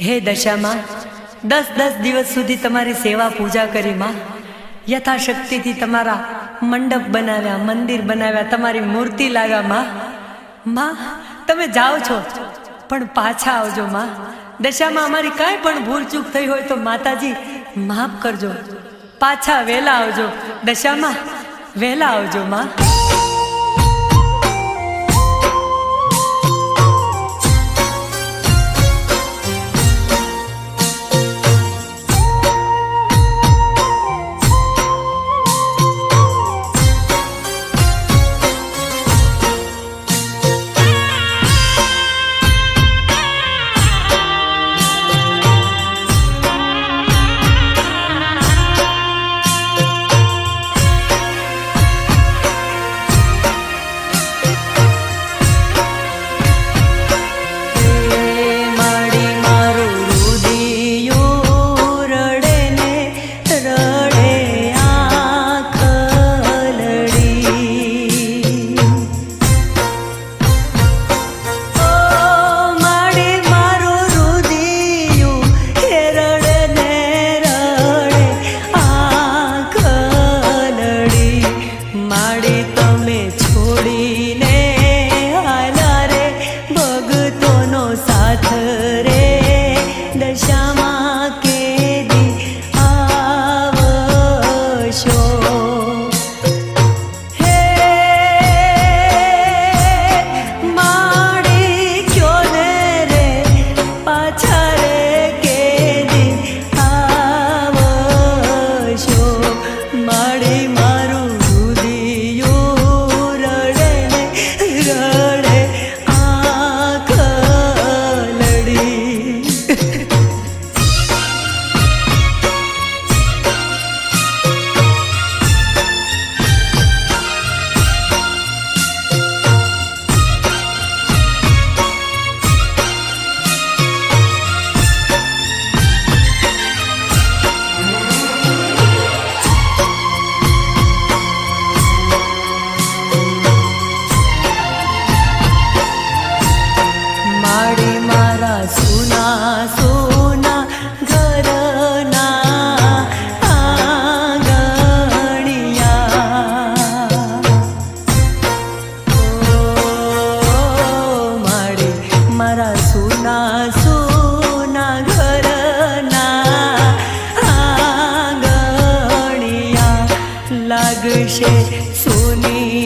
હે દશામાં, દસ દસ દિવસ સુધી તમારી સેવા પૂજા કરી માં. યથાશક્તિથી તમારા મંડપ બનાવ્યા, મંદિર બનાવ્યા, તમારી મૂર્તિ લાવ્યા માં. માં, તમે જાઓ છો, પણ પાછા આવજો માં. દશામાં અમારી કાંઈ પણ ભૂલ ચૂક થઈ હોય તો માતાજી માફ કરજો. પાછા વહેલા આવજો. દશામાં વહેલા આવજો માં. મારા સુના સુના ઘરના આંગણિયા લાગશે સુની